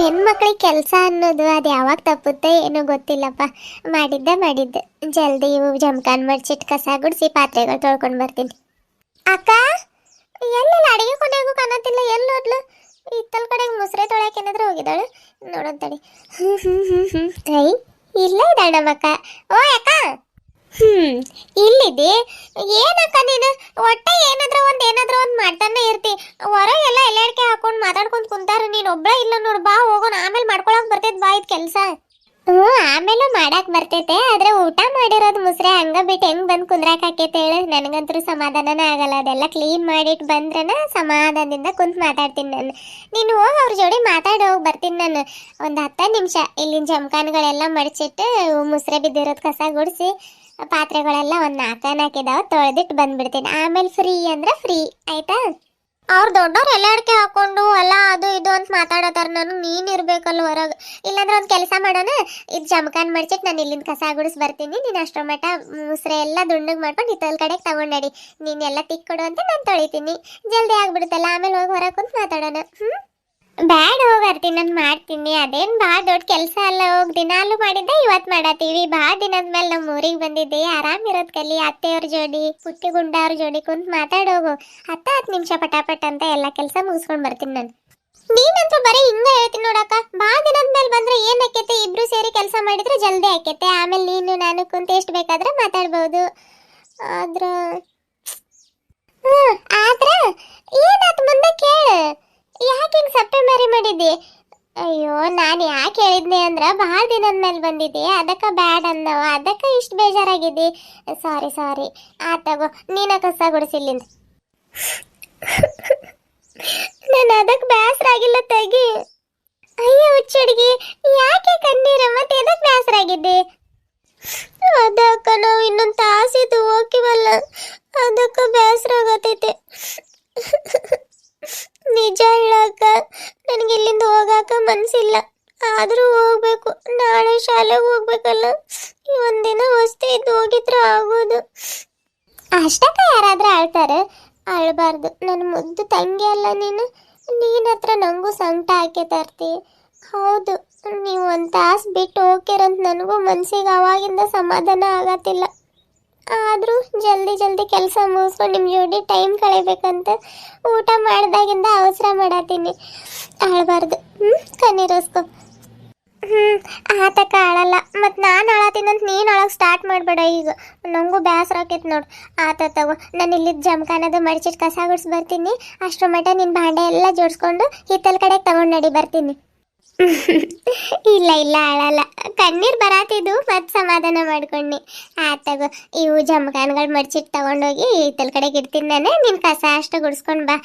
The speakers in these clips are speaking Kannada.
ಹೆಣ್ಮಕ್ಳಿಗೆ ಕೆಲಸ ಅನ್ನೋದು ಅದು ಯಾವಾಗ ತಪ್ಪುತ್ತೆ ಏನೋ ಗೊತ್ತಿಲ್ಲಪ್ಪ. ಮಾಡಿದ್ದೆ ಮಾಡಿದ್ದೆ. ಜಲ್ದಿ ಇವು ಜಮಖಾನ್ ಮಡ್ಚಿಟ್ಟು ಕಸ ಗುಡಿಸಿ ಪಾತ್ರೆಗಳು ತೊಳ್ಕೊಂಡು ಬರ್ತೀನಿ. ಅಕ್ಕ, ಎಲ್ಲೆಲ್ಲ ಅಡುಗೆ ಕೊನೆಗೂ ಕಾಣತ್ತಿಲ್ಲ ಎಲ್ಲಿ ಹೋದ್ಲು? ಇತ್ತಲ್ ಕಡೆಗೆ ಮುಸ್ರೆ ತೊಳ್ಯಾಕ ಏನಾದರೂ ಹೋಗಿದ್ದಾಳೆ? ನೋಡೋಣ ತಡಿ. ಹ್ಞೂ ಹ್ಞೂ ಹ್ಞೂ ಕೈ ಇಲ್ಲೇ ಇದ್ದಾಳೆ ನಮ್ಮಕ್ಕ. ಓ ಅಕ್ಕ! ಹ್ಮ್. ಇಲ್ಲಿದೆ. ಏನಕ್ಕ ನೀನು? ಒಟ್ಟೆ ಏನಾದ್ರೂ ಒಂದ್ ಏನಾದ್ರೂ ಒಂದ್ ಮಾಡ್ತಾನೆ ಇರ್ತಿ. ಹೊರಗೆಲ್ಲ ಎಲ್ಲಾರ್ಕೆ ಹಾಕೊಂಡು ಮಾತಾಡ್ಕೊಂಡು ಕುಂತಾರ. ನೀನ್ ಒಬ್ಳ ಇಲ್ಲ ನೋಡ್. ಬಾ ಹೋಗೋಣ. ಆಮೇಲೆ ಮಾಡ್ಕೊಳಕ್ ಬರ್ತೈತ್. ಬಾ ಇದ್ ಕೆಲ್ಸ. ಹ್ಞೂ, ಆಮೇಲೆ ಮಾಡಕ್ ಬರ್ತೈತೆ. ಆದ್ರೆ ಊಟ ಮಾಡಿರೋದು ಮುಸ್ರೆ, ಹಂಗ ಬಿಟ್ಟು ಹೆಂಗ್ ಬಂದ್ ಕುಂದ್ರಾಕ್ ಆಕೈತೆ ಹೇಳು. ನನಗಂತೂ ಸಮಾಧಾನನೇ ಆಗಲ್ಲ. ಅದೆಲ್ಲ ಕ್ಲೀನ್ ಮಾಡಿಟ್ ಬಂದ್ರನ ಸಮಾಧಾನದಿಂದ ಕುಂತ್ ಮಾತಾಡ್ತೀನಿ ನಾನು. ನೀನು ಹೋಗಿ ಅವ್ರ ಜೋಡಿ ಮಾತಾಡಿ, ಹೋಗಿ ಬರ್ತೀನಿ ನಾನು. ಒಂದು ಹತ್ತು ನಿಮಿಷ ಇಲ್ಲಿನ ಜಮಖಾನ್ಗಳೆಲ್ಲ ಮಡಚಿಟ್ಟು ಮುಸ್ರೆ ಬಿದ್ದಿರೋದು ಕಸ ಗುಡಿಸಿ, ಪಾತ್ರೆಗಳೆಲ್ಲ ಒಂದು ನಾಲ್ಕ ನಾಲ್ಕಿದಾವ ತೊಳೆದಿಟ್ಟು ಬಂದ್ಬಿಡ್ತೀನಿ. ಆಮೇಲೆ ಫ್ರೀ ಅಂದ್ರೆ ಫ್ರೀ ಆಯ್ತಾ? ಅವ್ರು ದೊಡ್ಡವ್ರು ಎಲ್ಲ ಹಾಕೊಂಡು ಅಲ್ಲ, ಅದು ಇದು ಅಂತ ಮಾತಾಡತಾರ ನಾನು, ನೀನ್ ಇರ್ಬೇಕಲ್ಲ ಹೊರಗೆ. ಇಲ್ಲಾಂದ್ರೆ ಒಂದು ಕೆಲಸ ಮಾಡೋಣ? ಇದು ಜಮಖಾನ್ ಮಡ್ಚಿಟ್ಟು ನಾನು ಇಲ್ಲಿಂದ ಕಸ ಗುಡಿಸ್ ಬರ್ತೀನಿ, ನೀನು ಅಷ್ಟರ ಮಟ್ಟ ಮುಸ್ರೆ ಎಲ್ಲ ದುಂಡಗ್ ಮಾಡ್ಕೊಂಡು ಇತ್ತಲ್ ಕಡೆಗೆ ತಗೊಂಡಡಿ ನೀನ್ ಎಲ್ಲ ತಿಕ್ಕೊಡು ಅಂತ ನಾನು ತೊಳಿತೀನಿ. ಜಲ್ದಿ ಆಗ್ಬಿಡುತ್ತಲ್ಲ, ಆಮೇಲೆ ಹೋಗಿ ಹೊರಗೆ ಮಾತಾಡೋಣ. ಹ್ಮ್? ಬ್ಯಾಡ ಹೋಗ್ಬರ್ತೀನಿ ನಾನು ಮಾಡ್ತೀನಿ. ಅದೇನು ಭಾಳ ದೊಡ್ಡ ಕೆಲಸ ಅಲ್ಲ, ಹೋಗಿ ದಿನಾಲು ಮಾಡಿದ್ದೆ ಇವತ್ತು ಮಾಡತ್ತೀವಿ. ಭಾಳ ದಿನದ ಮೇಲೆ ನಮ್ಮ ಊರಿಗೆ ಬಂದಿದ್ದೆ. ಇರೋದ್ ಕಲಿ, ಅತ್ತೆಯವ್ರ ಜೋಡಿ ಪುಟ್ಟಿ ಗುಂಡ ಅವ್ರ ಜೋಡಿ ಕುಂತು ಮಾತಾಡೋಗು. ಹತ್ತ ಹತ್ತು ನಿಮಿಷ ಪಟಾಪಟ್ ಅಂತ ಎಲ್ಲ ಕೆಲಸ ಮುಗಿಸ್ಕೊಂಡು ಬರ್ತೀನಿ ನಾನು. ನೀನಂತೂ ಬರೀ ಹಿಂಗ ಹೇಳ್ತೀನಿ ನೋಡಕ್ಕ. ಭಾಳ ದಿನದ ಮೇಲೆ ಬಂದ್ರೆ ಏನ್ ಆಕೈತೆ? ಇಬ್ರು ಸೇರಿ ಕೆಲಸ ಮಾಡಿದ್ರೆ ಜಲ್ದಿ ಆಕೈತೆ. ಆಮೇಲೆ ನೀನು ನಾನು ಕುಂತ ಎಷ್ಟು ಬೇಕಾದ್ರೆ ಮಾತಾಡ್ಬೋದು. ಆದ್ರ, ಹ್ಮ್, ಆದ್ರ ಏನಾತ್ ಮುಂದೆ ಕೇಳು. ಯಾಕೆ ಹಿಂಗೆ ಸಪ್ಪೆ ಮರಿ ಮಾಡಿದ್ದಿ? ಅಯ್ಯೋ, ನಾನು ಯಾಕೆ ಹೇಳಿದ್ನಿ ಅಂದ್ರೆ ಭಾಳ ದಿನದ ಮೇಲೆ ಬಂದಿದ್ದೆ. ಅದಕ್ಕೆ ಬ್ಯಾಡ್ ಅಂದವ. ಅದಕ್ಕೆ ಇಷ್ಟು ಬೇಜಾರಾಗಿದ್ದಿ. ಸಾರಿ ಸಾರಿ. ಆತಗೋ ನೀನ ಕಸ ಗುಡಿಸಿಲ್ಲಿಂದ ನಾನು ಅದಕ್ಕೆ ಬೇಸರ ಆಗಿಲ್ಲ ತೆಗಿ. ಅಯ್ಯೋ ಹುಚ್ಚುಡ್ಗಿ ಯಾಕೆ ಕಣ್ಣೀರ ಮತ್ತೆ ಎದಕ್ಕೆ ಬೇಸರ ಆಗಿದ್ದೆ? ಅದಕ್ಕ ನಾವು ಇನ್ನೊಂದು ತಾಸಿದ್ದು ಹೋಗಿವಲ್ಲ ಅದಕ್ಕೆ ಬೇಸರ ಆಗತೈತೆ. ನಿಜ ಹೇಳಕ್ಕ, ನನಗೆ ಇಲ್ಲಿಂದ ಹೋಗಾಕ ಮನ್ಸಿಲ್ಲ. ಆದರೂ ಹೋಗ್ಬೇಕು. ನಾಳೆ ಶಾಲೆಗೆ ಹೋಗ್ಬೇಕಲ್ಲ. ಒಂದಿನ ವಸ್ತು ಇದ್ದು ಹೋಗಿದ್ರೆ ಆಗೋದು. ಅಷ್ಟಕ್ಕ ಯಾರಾದ್ರೂ ಆಳ್ತಾರೆ? ಆಳ್ಬಾರ್ದು. ನನ್ನ ಮುದ್ದು ತಂಗಿ ಅಲ್ಲ ನೀನು. ನೀನ್ ಹತ್ರ ನನಗೂ ಸಂಕಟ ಹಾಕಿ ತರ್ತಿ. ಹೌದು, ನೀವು ಒಂದು ತಾಸು ಬಿಟ್ಟು ಹೋಗ್ತಿರಂತ ನನಗೂ ಮನ್ಸಿಗೆ ಅವಾಗಿಂದ ಸಮಾಧಾನ ಆಗತ್ತಿಲ್ಲ. ಆದರೂ ಜಲ್ದಿ ಜಲ್ದಿ ಕೆಲಸ ಮುಗಿಸ್ಕೊಂಡು ನಿಮ್ಮ ಜೋಡಿ ಟೈಮ್ ಕಳಿಬೇಕಂತ ಊಟ ಮಾಡಿದಾಗಿಂದ ಅವಸರ ಮಾಡತ್ತೀನಿ ಆಳ್ಬಾರ್ದು. ಹ್ಞೂ ಕಣ್ಣೀರೋಸ್ಕೊ ಹ್ಞೂ ಆತಕ್ಕ ಆಳಲ್ಲ. ಮತ್ತು ನಾನು ಆಳತ್ತೀನಂತ ನೀನು ಆಳಕ್ಕೆ ಸ್ಟಾರ್ಟ್ ಮಾಡಬೇಡ ಈಗ. ನನಗೂ ಬೇಸರ ಆಕೈತೆ ನೋಡು. ಆತ ತಗೋ, ನಾನು ಇಲ್ಲಿದ್ದ ಜಮಖಾನದು ಮಡಿಚಿಟ್ಟು ಕಸ ಗುಡ್ಸಿ ಬರ್ತೀನಿ. ಅಷ್ಟರ ಮಟ್ಟ ನಿನ್ನ ಭಾಂಡೆ ಎಲ್ಲ ಜೋಡಿಸ್ಕೊಂಡು ಹಿತ್ತಲ ಕಡೆ ತಗೊಂಡು ನಡಿ ಬರ್ತೀನಿ. ಇಲ್ಲ ಇಲ್ಲ, ಅಳಲ್ಲ. ಕಣ್ಣೀರ್ ಬರಾತಿದ್ದು ಮತ್ ಸಮಾಧಾನ ಮಾಡ್ಕೊಂಡಿ ಆತಗೋ ಇವು ಜಮಖಾನ್ಗಳು ಮಡ್ಚಿಟ್ಟು ತಗೊಂಡೋಗಿ ಇತ್ತಲ್ ಕಡೆಗೆ ಇಡ್ತೀನಿ ನಾನು. ನಿನ್ ಕಸ ಅಷ್ಟು ಗುಡ್ಸ್ಕೊಂಡು ಬಾ.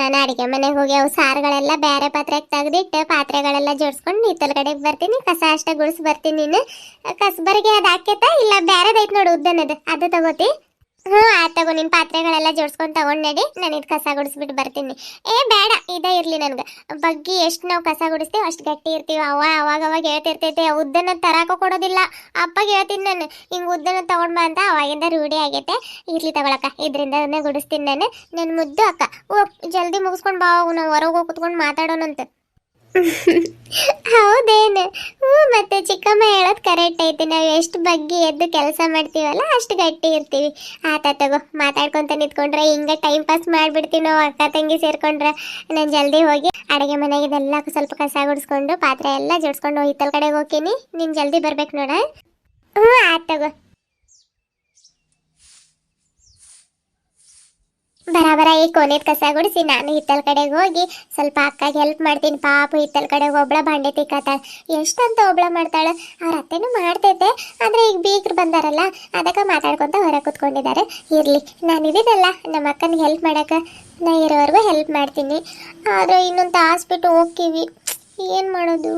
ನಾನು ಅಡಿಗೆ ಮನೆಗೆ ಹೋಗಿ ಅವು ಸಾರುಗಳೆಲ್ಲ ಬೇರೆ ಪಾತ್ರೆಗೆ ತೆಗೆದಿಟ್ಟು ಪಾತ್ರೆಗಳೆಲ್ಲ ಜೋಡಿಸ್ಕೊಂಡು ಇತ್ತಲ್ ಕಡೆಗೆ ಬರ್ತೀನಿ. ಕಸ ಅಷ್ಟ ಗುಡ್ಸ್ ಬರ್ತೀನಿ ನೀನು. ಕಸಬರಿಗೆ ಅದು ಹಾಕೈತಾ ಇಲ್ಲ ಬೇರೆದೈತೆ ನೋಡು ಉದ್ದನದು. ಅದು ತಗೋತಿ. ಹ್ಞೂ ಆ ತಗೋ ನಿನ್ನ ಪಾತ್ರೆಗಳೆಲ್ಲ ಜೋಡ್ಸ್ಕೊಂಡು ತಗೊಂಡು ನಡಿ. ನಾನು ಇದು ಕಸ ಗುಡಿಸ್ಬಿಟ್ಟು ಬರ್ತೀನಿ. ಏ, ಬೇಡ, ಇದೇ ಇರಲಿ ನನಗೆ. ಬಗ್ಗಿ ಎಷ್ಟು ನಾವು ಕಸ ಗುಡಿಸ್ತೀವಿ, ಅಷ್ಟು ಗಟ್ಟಿ ಇರ್ತೀವಿ. ಅವ ಅವಾಗ ಅವಾಗ ಹೇಳ್ತಿರ್ತೈತೆ ಉದ್ದನ ತರಾಕ ಕೊಡೋದಿಲ್ಲ. ಅಪ್ಪಗೆ ಹೇಳ್ತೀನಿ ನಾನು, ಹಿಂಗೆ ಉದ್ದನ ತಗೊಂಡ್ಬ ಬಾ ಅಂತ ಅವಾಗಿಂದ ರೂಢಿ ಆಗೈತೆ. ಇರ್ಲಿ ತಗೊಳಕ್ಕ ಅದನ್ನೇ ಗುಡಿಸ್ತೀನಿ ನಾನು. ನನ್ನ ಮುದ್ದು ಅಕ್ಕ. ಓ, ಜಲ್ದಿ ಮುಗಿಸ್ಕೊಂಡು ಬಾ ನಾವು ಹೊರಗೆ ಹೋಗಿ ಕುತ್ಕೊಂಡು ಮಾತಾಡೋಣಂತ ಹೌದೇನು. ಹ್ಞೂ ಮತ್ತೆ ಚಿಕ್ಕಮ್ಮ ಹೇಳೋದು ಕರೆಕ್ಟ್ ಐತೆ. ನಾವು ಎಷ್ಟು ಬಗ್ಗೆ ಎದ್ದು ಕೆಲಸ ಮಾಡ್ತೀವಲ್ಲ, ಅಷ್ಟು ಗಟ್ಟಿ ಇರ್ತೀವಿ. ಆತ ತಗೋ, ಮಾತಾಡ್ಕೊಂತ ನಿಂತ್ಕೊಂಡ್ರೆ ಹಿಂಗೆ ಟೈಮ್ ಪಾಸ್ ಮಾಡಿಬಿಡ್ತೀವಿ ನಾವು, ಅಕ್ಕ ತಂಗಿ ಸೇರ್ಕೊಂಡ್ರೆ. ನಾನು ಜಲ್ದಿ ಹೋಗಿ ಅಡುಗೆ ಮನೆಗೆ ಇದೆಲ್ಲ ಸ್ವಲ್ಪ ಕಸ ಗುಡಿಸ್ಕೊಂಡು, ಪಾತ್ರೆ ಎಲ್ಲ ಜೋಡಿಸ್ಕೊಂಡು ಹಿತ್ತಲ ಕಡೆಗೆ ಹೋಗ್ತೀನಿ. ನೀನು ಜಲ್ದಿ ಬರ್ಬೇಕು ನೋಡ. ಹ್ಞೂ ಆತ ತಗೋ. ಬರಾಬರ ಈ ಕೊನೆದ ಕಸ ಗುಡಿಸಿ ನಾನು ಹಿತ್ತಲ್ ಕಡೆಗೆ ಹೋಗಿ ಸ್ವಲ್ಪ ಅಕ್ಕಗೆ ಹೆಲ್ಪ್ ಮಾಡ್ತೀನಿ. ಪಾಪ ಹಿತ್ತಲ್ ಕಡೆಗೆ ಒಬ್ಳ ಬಂಡೆ ತಿಕ್ಕತ್ತಾಳೆ ಎಷ್ಟಂತ ಒಬ್ಳ ಮಾಡ್ತಾಳೆ? ಅವ್ರ ಅತ್ತೆನೂ ಮಾಡ್ತೈತೆ ಆದರೆ ಈಗ ಬೀಗ್ರು ಬಂದಾರಲ್ಲ, ಅದಕ್ಕೆ ಮಾತಾಡ್ಕೊಂತ ಹೊರ ಕೂತ್ಕೊಂಡಿದ್ದಾರೆ. ಇರಲಿ, ನಾನು ಇದ್ದಿದ್ದಲ್ಲ ನಮ್ಮ ಅಕ್ಕನಿಗೆ ಹೆಲ್ಪ್ ಮಾಡೋಕೆ. ನಾ ಇರೋವರೆಗೂ ಹೆಲ್ಪ್ ಮಾಡ್ತೀನಿ. ಆದರೆ ಇನ್ನೊಂದು ತಾಸು ಬಿಟ್ಟು ಹೋಗ್ತೀವಿ. ಏನು ಮಾಡೋದು?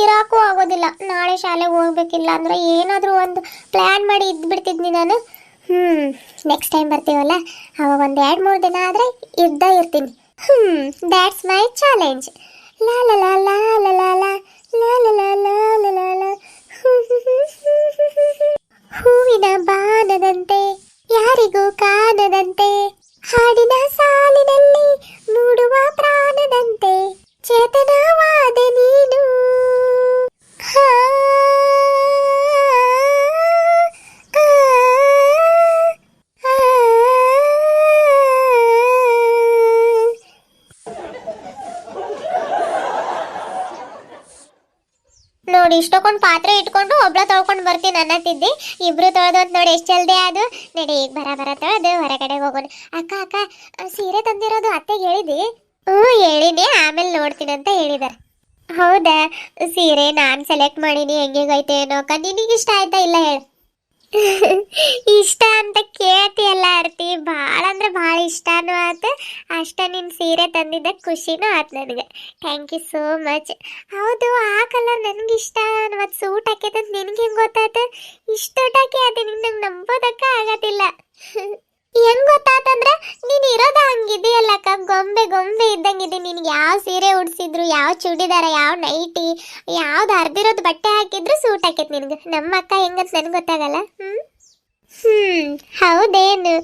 ಇರಾಕೂ ಆಗೋದಿಲ್ಲ. ನಾಳೆ ಶಾಲೆಗೆ ಹೋಗ್ಬೇಕಿಲ್ಲ ಅಂದ್ರೆ ಏನಾದರೂ ಒಂದು ಪ್ಲ್ಯಾನ್ ಮಾಡಿ ಇದ್ಬಿಡ್ತಿದ್ನಿ ನಾನು. ಹ್ಞೂ ನೆಕ್ಸ್ಟ್ ಟೈಮ್ ಬರ್ತೀವಲ್ಲ? ಅವಾಗ ಒಂದು ಎರಡು ಮೂರು ದಿನ ಆದರೆ ಇದ್ದ ಇರ್ತೀನಿ. ಹ್ಮ್ ದ್ಯಾಟ್ಸ್ ಮೈ ಚಾಲೆಂಜ್ ಲಾ ಲಾ ಲಾ ಲಾ ಲಾ ಲಾ ಲಾ ನೋಡಿ ಪಾತ್ರೆ ಇಟ್ಕೊಂಡು ಒಬ್ಳ ತೊಳ್ಕೊಂಡು ಬರ್ತೀನಿ ಅನ್ನತ್ತಿದ್ದಿ. ಇಬ್ರು ತೊಳೆದು ಅಂತ ನೋಡಿ ಎಷ್ಟು ಜಲ್ದಿ ಅದು ನಡಿ, ಈಗ ಬರ ಬರ ತೊಳೆದು ಹೊರಗಡೆ ಹೋಗೋಣ. ಅಕ್ಕ ಅಕ್ಕ ಸೀರೆ ತಂದಿರೋದು ಅತ್ತೆಗೆ ಹೇಳಿದಿ? ಹ್ಞೂ, ಹೇಳಿನಿ. ಆಮೇಲೆ ನೋಡ್ತೀನಿ ಅಂತ ಹೇಳಿದಾರೆ. ಹೌದಾ? ಸೀರೆ ನಾನು ಸೆಲೆಕ್ಟ್ ಮಾಡೀನಿ. ಹೆಂಗೆ ಏನೋ ಅಕ್ಕ. ನಿನಗೆ ಇಷ್ಟ ಆಯ್ತಾ ಇಲ್ಲ ಹೇಳು. ಇಷ್ಟ ಅಂತ ಕೇಳ್ತಿಯಲ್ಲ ಆರ್ತಿ. ಭಾಳ ಅಂದ್ರೆ ಭಾಳ ಇಷ್ಟನೂ ಆತು. ಅಷ್ಟ ನಿನ್ನ ಸೀರೆ ತಂದಿದ್ದ ಖುಷಿನೂ ಆತು ನನಗೆ. ಥ್ಯಾಂಕ್ ಯು ಸೋ ಮಚ್ ಹೌದು ಆ ಕಲರ್ ನನಗೆ ಇಷ್ಟ ಮತ್ತು ಸೂಟ್ ಹಾಕೈತೆ ನಿನಗೆ ಹೆಂಗೆ ಗೊತ್ತಾಯ್ತು ಇಷ್ಟು ಹಾಕಿ ಅದು ನಿನ್ನ ನಂಬೋದಕ್ಕ ಆಗತ್ತಿಲ್ಲ. ಹೆಂಗ್ ಗೊತ್ತಾತಂದ್ರ ನೀನ್ ಇರೋದ ಹಂಗಿದೆಯಲ್ಲಕ್ಕ. ಗೊಂಬೆ ಗೊಂಬೆ ಇದ್ದಂಗಿದೆ. ನಿನ್ಗೆ ಯಾವ ಸೀರೆ ಉಡ್ಸಿದ್ರು ಯಾವ ಚೂಡಿದಾರ ಯಾವ ನೈಟಿ ಯಾವ್ದು ಹರಿದಿರೋದು ಬಟ್ಟೆ ಹಾಕಿದ್ರು ಸೂಟ್ ಆಕೈತಿ ನಿನ್ಗೆ. ನಮ್ಮ ಅಕ್ಕ ಹೆಂಗಂತ ನನ್ಗೆ ಗೊತ್ತಾಗಲ್ಲ? ಹ್ಮ್? ಹ್ಮ್ ಹೌದೇನು.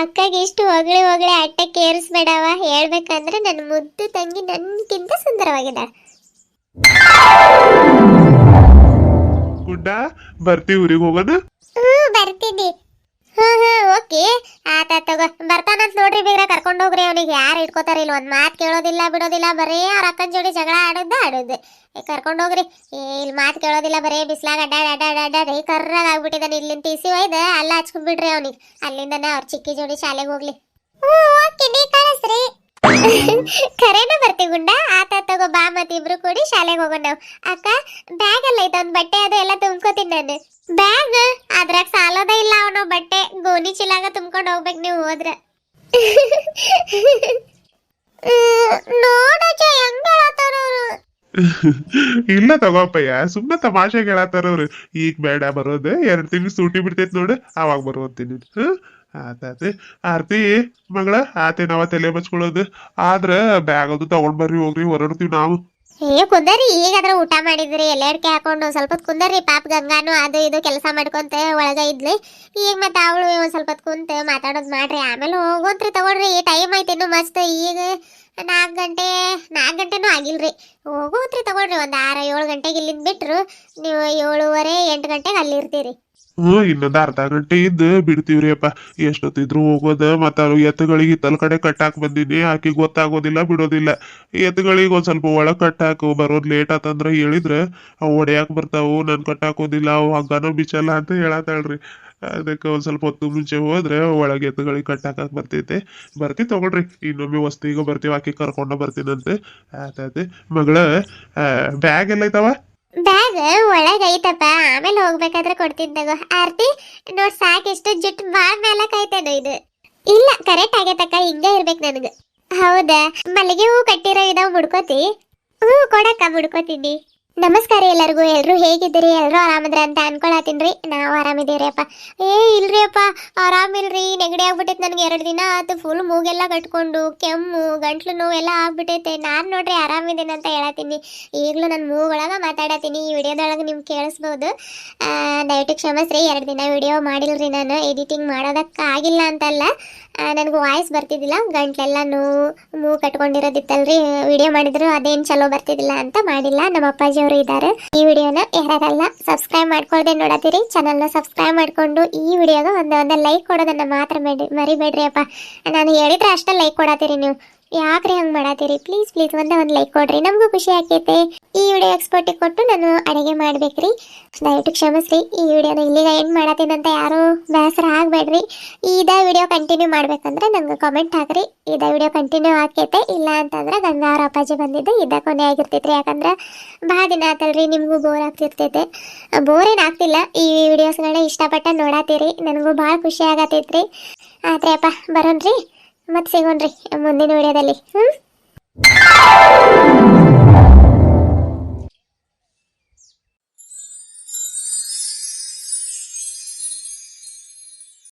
ಅಕ್ಕಗೆ ಇಷ್ಟು ಹೊಗಳಿ ಹೊಗಳಿ ಅಟ್ಟೆ ಕೇರಿಸ್ಬೇಡವ. ಹೇಳ್ಬೇಕಂದ್ರೆ ನನ್ನ ಮುದ್ದು ತಂಗಿ ನನ್ಗಿಂತ ಸುಂದರವಾಗಿದ್ದಾಳೆ. ಗುಡ್ಡ ಬರ್ತೀವಿ ಊರಿಗೆ ಹೋಗೋಣ ಹ್ಞೂ ಬರ್ತೀನಿ ಹ್ಞೂ ಹ್ಞೂ ಓಕೆ. ಆತ ತಗೋ. ಬರ್ತಾನಂತ ನೋಡ್ರಿ ಬೇಗ ಕರ್ಕೊಂಡು ಹೋಗ್ರಿ ಅವನಿಗೆ. ಯಾರು ಇಟ್ಕೋತಾರೆ ಇಲ್ಲ ಒಂದು ಮಾತು ಕೇಳೋದಿಲ್ಲ, ಬಿಡೋದಿಲ್ಲ, ಬರೀ ಅವ್ರ ಅಕ್ಕನ ಜೋಡಿ ಜಗಳ ಆಡೋದು ಆಡೋದು. ಕರ್ಕೊಂಡು ಹೋಗ್ರಿ. ಇಲ್ಲಿ ಮಾತು ಕೇಳೋದಿಲ್ಲ, ಬರೇ ಬಿಸ್ಲಾಗ ಅಡ್ಡಾಡ್ ಅಡ್ಡಾಡ್, ಅಡ್ಡಾಡಿ ಕರ್ರಾಗ ಆಗ್ಬಿಟ್ಟಿದ್ದಾನೆ ಇಲ್ಲಿಂದ ತೀಸಿ ಒಯ್ದ, ಅಲ್ಲ ಹಚ್ಕೊಂಡ್ಬಿಡ್ರಿ ಅವನಿಗೆ. ಅಲ್ಲಿಂದನೇ ಅವ್ರ ಚಿಕ್ಕಿ ಜೋಡಿ ಶಾಲೆಗೆ ಹೋಗ್ಲಿ. ಹ್ಞೂ ಓಕೆ, ನೀ ಕಳಿಸ್ರಿ. ಖರೇನ ಬರ್ತಿ ಗುಂಡ. ಆತ ತಗೋ ಬಾ ಮತ್ತೆ ಇಬ್ರು ಕೂಡಿ ಶಾಲೆಗೆ ಹೋಗೋಣ ಅಕ್ಕ ಬ್ಯಾಗ್ ಅಲ್ಲ ಒಂದು ಬಟ್ಟೆ ಅದು ಎಲ್ಲ ತುಂಬ್ಕೋತೀನಿ ನಾನು. ಬ್ಯಾಗ್ ಅದ್ರಾಗ ಸಾಲೋದೇ ಇಲ್ಲ ಅವನು ಬಟ್ಟೆ. ಗೋಣಿ ಚೀಲಾಗ ತುಂಬ್ಕೊಂಡು ಹೋಗ್ಬೇಕು ನೀವು ಹೋದ್ರೆ. ಇಲ್ಲ ತಗೋಪ್ಪಯ್ಯ ಸುಮ್ಮನೆ ತಮಾಷೆ ಹೇಳತ್ತಾರ ಅವ್ರು. ಈಗ ಬೇಡ ಬರೋದು, ಎರಡು ತಿಂಗಳು ಸೂಟಿ ಬಿಡ್ತೈತಿ ನೋಡು ಅವಾಗ ಬರುವಂತೀನಿ. ಹ್ಮ್? ಆತಾತೆ. ಆರ್ತಿ, ಮಗಳ, ಆತೆ ನಾವ ತಲೆ ಬಚ್ಕೊಳ್ಳೋದು. ಆದ್ರ ಬ್ಯಾಗ್ ಅದು ತಗೊಂಡ್ ಬರ್ರಿ, ಹೋಗ್ರಿ, ಹೊರಡ್ತೀವಿ ನಾವು. ಏ ಕುಂದರಿ ಈಗಾದ್ರ ಊಟ ಮಾಡಿದ್ರಿ, ಎಲ್ಲರ್ಕೆ ಹಾಕೊಂಡು ಸ್ವಲ್ಪ ಕುಂದರಿ ಪಾಪ ಗಂಗಾನು ಅದು ಇದು ಕೆಲಸ ಮಾಡ್ಕೊಂತ ಒಳಗ ಇದ್ಲಿ. ಈಗ ಮತ್ತೆ ಅವಳು ಒಂದ್ ಸ್ವಲ್ಪ ಕುಂತ ಮಾತಾಡೋದು ಮಾಡ್ರಿ, ಆಮೇಲೆ ಹೋಗೋತ್ರಿ ತಗೊಳ್ರಿ ಟೈಮ್ ಐತಿ ಇನ್ನು ಮಸ್ತ್, ಈಗ ನಾಲ್ಕು ಗಂಟೆ ನಾಲ್ಕು ಗಂಟೆನೂ ಆಗಿಲ್ರಿ. ಹೋಗೋತ್ರಿ ತಗೊಳ್ರಿ, ಒಂದು ಆರು ಏಳು ಗಂಟೆಗೆ ಇಲ್ಲಿಂದ ಬಿಟ್ರು, ನೀವು ಏಳುವರೆ ಎಂಟು ಗಂಟೆಗೆ ಅಲ್ಲಿ ಇರ್ತೀರಿ ಹ್ಮ್ ಇನ್ನೊಂದ್ ಅರ್ಧ ಗಂಟೆ ಇದ್ದು ಬಿಡ್ತೀವ್ರಿ ಅಪ್ಪ. ಎಷ್ಟೊತ್ತಿದ್ರು ಹೋಗೋದ, ಮತ್ತ ಅವ್ರು ಎತ್ತುಗಳಿಗೆ ತಲ್ಕಡೆ ಕಟ್ಟಾಕ್ ಬಂದೀನಿ ಆಕಿ ಗೊತ್ತಾಗೋದಿಲ್ಲ, ಬಿಡೋದಿಲ್ಲ. ಎತ್ತುಗಳಿಗೆ ಒಂದ್ ಸ್ವಲ್ಪ ಒಳಗ್ ಕಟ್ಟಾಕು ಬರೋದ್ ಲೇಟ್ ಆತಂದ್ರ ಹೇಳಿದ್ರ ಅವ್ ಒಡೆಯಾಕ್ ಬರ್ತಾವು, ನನ್ ಕಟ್ಟಾಕೋದಿಲ್ಲ ಅವು ಹಗ್ಗನೂ ಬಿಚ್ಚಲ್ಲ ಅಂತ ಹೇಳತ್ತಾಳ್ರಿ ಅದಕ್ಕೆ ಒಂದ್ ಸ್ವಲ್ಪ ಹೊತ್ತು ಮುಂಚೆ ಹೋದ್ರೆ ಒಳಗೆ ಎತ್ತುಗಳಿಗೆ ಕಟ್ಟಾಕಕ್ ಬರ್ತೈತೆ. ಬರ್ತಿ ತಗೊಳ್ರಿ, ಇನ್ನೊಮ್ಮೆ ವಸ್ತಿಗೆ ಬರ್ತೀವಿ ಆಕಿ ಕರ್ಕೊಂಡ ಬರ್ತೀನಂತೆ. ಆತಾತೆ ಮಗಳ ಬ್ಯಾಗ್ ಎಲ್ಲ ಐತವ ಬ್ಯಾಗ್ ಒಳಗೆ ಐತಪ್ಪ ಆಮೇಲೆ ಹೋಗ್ಬೇಕಾದ್ರೆ ಕೊಡ್ತೀನಿ ತಗೋ ಆರ್ತಿ, ನೋಡ್ ಸಾಕಿಷ್ಟು ಜಿಟ್ ಬಾಳ್ ಮೇಲೆ ಐತೇನೋ ಇದು. ಇಲ್ಲ ಕರೆಕ್ಟ್ ಆಗೈತಕ್ಕ, ಹಿಂಗ ಇರ್ಬೇಕು ನನಗೆ. ಹೌದಾ? ಮಲ್ಲಿಗೆ ಹೂ ಕಟ್ಟಿರೋ ಇದಾವ್ ಮುಡ್ಕೋತಿ? ಹ್ಞೂ ಕೊಡಕ್ಕ ಮುಡ್ಕೋತೀನಿ. ನಮಸ್ಕಾರ ಎಲ್ಲರಿಗೂ. ಎಲ್ಲರೂ ಹೇಗಿದ್ದೀರಿ? ಎಲ್ಲರೂ ಆರಾಮದ್ರೆ ಅಂತ ಅನ್ಕೊಳತ್ತೀನ್ರಿ ನಾವು ಆರಾಮಿದೀವ್ರಿ ಅಪ್ಪ ಏ ಇಲ್ರಿ ಅಪ್ಪ ಆರಾಮಿಲ್ರಿ. ನೆಗಡಿ ಆಗ್ಬಿಟ್ಟೈತೆ ನನಗೆ ಎರಡು ದಿನ ಆತು. ಫುಲ್ ಮೂಗೆಲ್ಲ ಕಟ್ಕೊಂಡು, ಕೆಮ್ಮು, ಗಂಟ್ಲು ನೋವು ಎಲ್ಲ ಆಗ್ಬಿಟ್ಟೈತೆ. ನಾನು ನೋಡ್ರಿ ಆರಾಮಿದ್ದೀನಿ ಅಂತ ಹೇಳತ್ತೀನಿ. ಈಗಲೂ ನನ್ನ ಮೂಗೊಳಗ ಮಾತಾಡತ್ತೀನಿ. ಈ ವಿಡಿಯೋದೊಳಗೆ ನಿಮ್ಗೆ ಕೇಳಿಸ್ಬೋದು. ದಯವಿಟ್ಟು ಕ್ಷಮಿಸ್ರಿ. ಎರಡು ದಿನ ವಿಡಿಯೋ ಮಾಡಿಲ್ರಿ ನಾನು. ಎಡಿಟಿಂಗ್ ಮಾಡೋದಕ್ಕೆ ಆಗಿಲ್ಲ ಅಂತಲ್ಲ. ನನಗೆ ವಾಯ್ಸ್ ಬರ್ತಿದ್ದಿಲ್ಲ. ಗಂಟ್ಲೆಲ್ಲ ನೋವು, ಮೂಗು ಕಟ್ಕೊಂಡಿರೋದಿತ್ತಲ್ರಿ. ವಿಡಿಯೋ ಮಾಡಿದ್ರು ಅದೇನು ಚಲೋ ಬರ್ತಿದ್ದಿಲ್ಲ ಅಂತ ಮಾಡಿಲ್ಲ. ನಮ್ಮ ಅಪ್ಪಾಜಿ ಇದ್ದಾರೆ. ಈ ವಿಡಿಯೋನ ಯಾರೆಲ್ಲ ಸಬ್ಸ್ಕ್ರೈಬ್ ಮಾಡ್ಕೊಳ್ದೆ ನೋಡತ್ತೀರಿ ಚಾನಲ್ನ ಸಬ್ಸ್ಕ್ರೈಬ್ ಮಾಡ್ಕೊಂಡು ಈ ವಿಡಿಯೋಗೆ ಒಂದು ಒಂದು ಲೈಕ್ ಕೊಡೋದನ್ನ ಮಾತ್ರ ಬೇಡಿ ಮರಿಬೇಡ್ರಿ ಅಪ್ಪ. ನಾನು ಹೇಳಿದ್ರೆ ಅಷ್ಟೇ ಲೈಕ್ ಕೊಡತ್ತೀರಿ ನೀವು. ಯಾಕ್ರಿ ಹಂಗ್ ಮಾಡತ್ತೀರಿ ಪ್ಲೀಸ್ ಪ್ಲೀಸ್ ಒಂದ ಒಂದ್ ಲೈಕ್ ಕೊಡ್ರಿ. ನಮಗೂ ಖುಷಿ ಆಕೈತೆ. ಈ ವಿಡಿಯೋ ಎಕ್ಸ್ಪೋರ್ಟಿಗೆ ಕೊಟ್ಟು ನಾನು ಅಡುಗೆ ಮಾಡ್ಬೇಕ್ರಿ. ದಯವಿಟ್ಟು ಕ್ಷಮಿಸ್ರಿ. ಈ ವಿಡಿಯೋನ ಇಲ್ಲಿಗ ಎಂಡ್ ಮಾಡತ್ತೀನಂತ ಯಾರು ಬೇಸರ ಆಗಬೇಡ್ರಿ. ಇದ ವಿಡಿಯೋ ಕಂಟಿನ್ಯೂ ಮಾಡ್ಬೇಕಂದ್ರೆ ನಂಗೆ ಕಾಮೆಂಟ್ ಹಾಕ್ರಿ. ಇದ ವಿಡಿಯೋ ಕಂಟಿನ್ಯೂ ಆಕೈತೆ. ಇಲ್ಲ ಅಂತಂದ್ರೆ ಗಂಗಾರ ಅಪ್ಪಾಜಿ ಬಂದಿದ್ದು ಇದ ಕೊನೆ ಆಗಿರ್ತೈತ್ರಿ. ಯಾಕಂದ್ರೆ ಭಾಳ ದಿನ ಆತಲ್ರಿ ನಿಮಗೂ ಬೋರ್ ಆಗ್ತಿರ್ತೈತೆ. ಬೋರ್ ಏನ್ ಆಗ್ತಿಲ್ಲ. ಈ ವಿಡಿಯೋಸ್ಗಳನ್ನ ಇಷ್ಟಪಟ್ಟ ನೋಡತ್ತೀರಿ ನನಗೂ ಭಾಳ ಖುಷಿ ಆಗತೈತ್ರಿ. ಆದ್ರೆ ಅಪ್ಪ, ಬರೋಣ್ರಿ? ಮತ್ತೆ ಸಿಗೋಣ್ರಿ ಮುಂದಿನ ವಿಡಿಯೋದಲ್ಲಿ.